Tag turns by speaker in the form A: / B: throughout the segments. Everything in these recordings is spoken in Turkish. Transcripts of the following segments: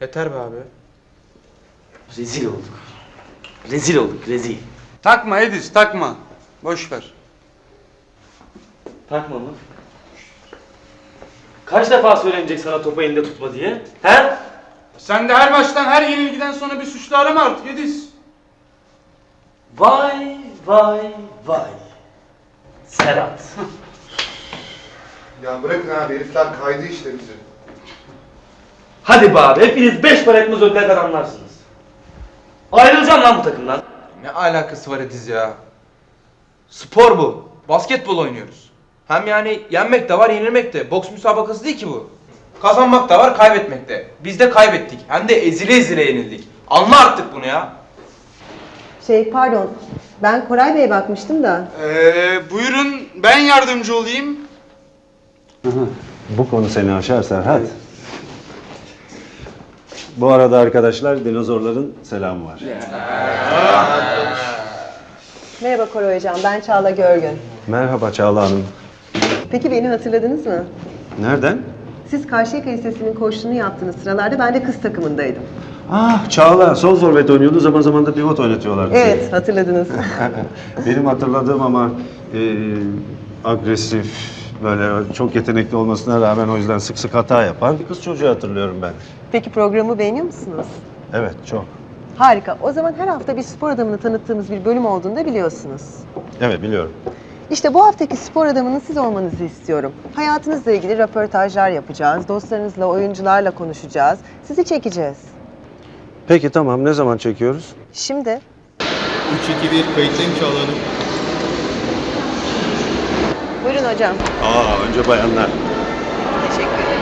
A: Yeter be abi.
B: Rezil olduk. Rezil olduk, rezil.
C: Takma Edis takma. Boş ver.
B: Takma mı? Kaç defa söylenecek sana topu elinde tutma diye? He?
C: Sen de her maçtan her yenilgiden sonra bir suçlu arama artık Edis.
B: Vay vay vay. Serhat.
D: Ya bırakın abi herifler kaydı işte bizi.
B: Hadi be abi hepiniz beş para etmez ödlerden anlarsınız. Ayrılacağım lan bu takımdan.
A: Ne alakası var Ediz ya? Spor bu. Basketbol oynuyoruz. Hem yani yenmek de var, yenilmek de. Boks müsabakası değil ki bu. Kazanmak da var, kaybetmek de. Biz de kaybettik. Hem de ezile ezile yenildik. Anla artık bunu ya.
E: Şey pardon, ben Koray Bey'e bakmıştım da.
C: Ee, buyurun ben yardımcı olayım.
F: Bu konu seni aşar Serhat. Bu arada arkadaşlar dinozorların selamı var.
E: Merhaba Koray Hocam, ben Çağla Görgün.
F: Merhaba Çağla Hanım.
E: Peki beni hatırladınız mı?
F: Nereden?
E: Siz Karşıyaka Lisesi'nin koçluğunu yaptığınız sıralarda ben de kız takımındaydım.
F: Ah Çağla sol forvet oynuyordu zaman zaman da pivot oynatıyorlardı.
E: Evet, hatırladınız.
F: Benim hatırladığım ama e, agresif, böyle çok yetenekli olmasına rağmen o yüzden sık sık hata yapan bir kız çocuğu hatırlıyorum ben.
E: Peki programı beğeniyor musunuz?
F: Evet çok.
E: Harika. O zaman her hafta bir spor adamını tanıttığımız bir bölüm olduğunu da biliyorsunuz.
F: Evet biliyorum.
E: İşte bu haftaki spor adamının siz olmanızı istiyorum. Hayatınızla ilgili röportajlar yapacağız. Dostlarınızla, oyuncularla konuşacağız. Sizi çekeceğiz.
F: Peki tamam ne zaman çekiyoruz?
E: Şimdi
G: 3, 2, 1 kayıttayım Çağla Hanım.
E: Buyurun hocam.
F: Aa önce bayanlar.
E: Teşekkür ederim.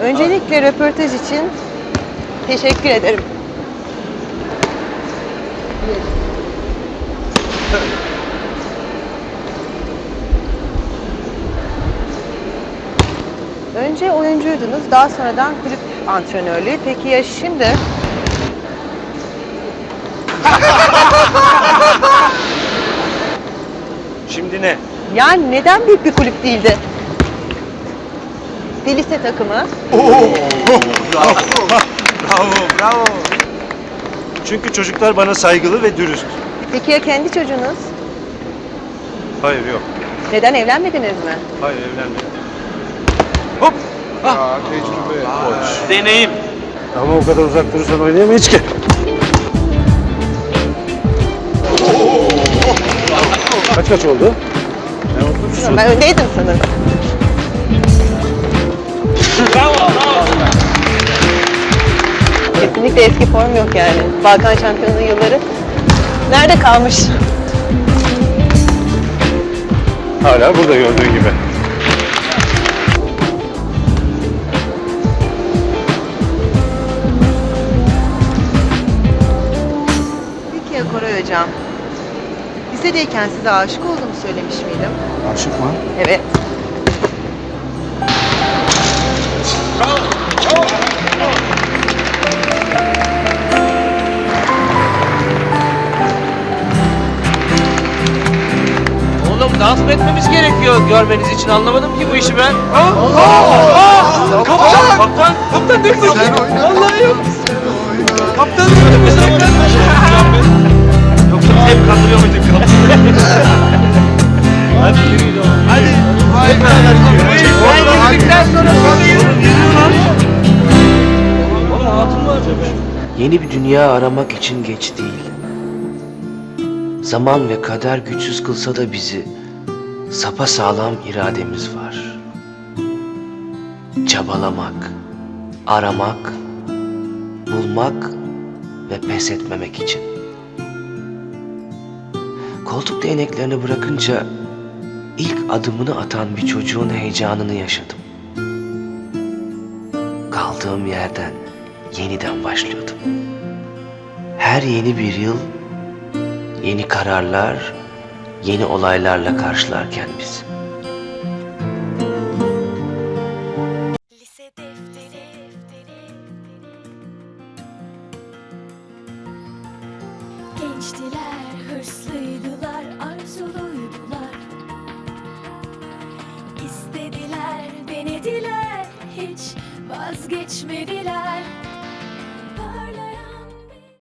E: Öncelikle röportaj için teşekkür ederim. Önce oyuncuydunuz, daha sonradan kulüp antrenörlüğü. Peki ya şimdi?
F: Şimdi ne?
E: Yani neden büyük bir kulüp değildi? Bir lise takımı.
F: Bravo, bravo. Çünkü çocuklar bana saygılı ve dürüst.
E: Peki ya kendi çocuğunuz?
F: Hayır yok.
E: Neden evlenmediniz mi?
F: Hayır evlenmedim.
D: Ya tecrübe.
B: Deneyim.
F: Ama o kadar uzak durursan oynayamayız ki. Kaç kaç oldu?
E: Ben öndeydim sanırım. Kesinlikle eski form yok yani. Balkan şampiyonluğu yılları nerede kalmış?
F: Hala burada gördüğün gibi.
E: Peki Koray Hocam? Lisedeyken size aşık olduğumu söylemiş miydim?
F: Aşık mı?
E: Evet.
B: Oğlum dans mı etmemiz gerekiyor görmeniz için anlamadım ki bu işi ben. Kaptan! Kaptan! Kaptan.
D: Sen oyna.
B: Vallahi yok. Hadi yürüyün oğlum. Hadi.
D: Vay be.
B: Ben girdikten sonra sonra yürüyün lan. Oğlum hatun mu acaba?
H: Yeni bir dünya aramak için geç değil. Zaman ve kader güçsüz kılsa da bizi sapa sağlam irademiz var. Çabalamak, aramak, bulmak ve pes etmemek için. Koltuk değneklerini bırakınca ilk adımını atan bir çocuğun heyecanını yaşadım. Kaldığım yerden yeniden başlıyordum. Her yeni bir yıl yeni kararlar, yeni olaylarla karşılarken biz.
I: Gençtiler, Vazgeçmediler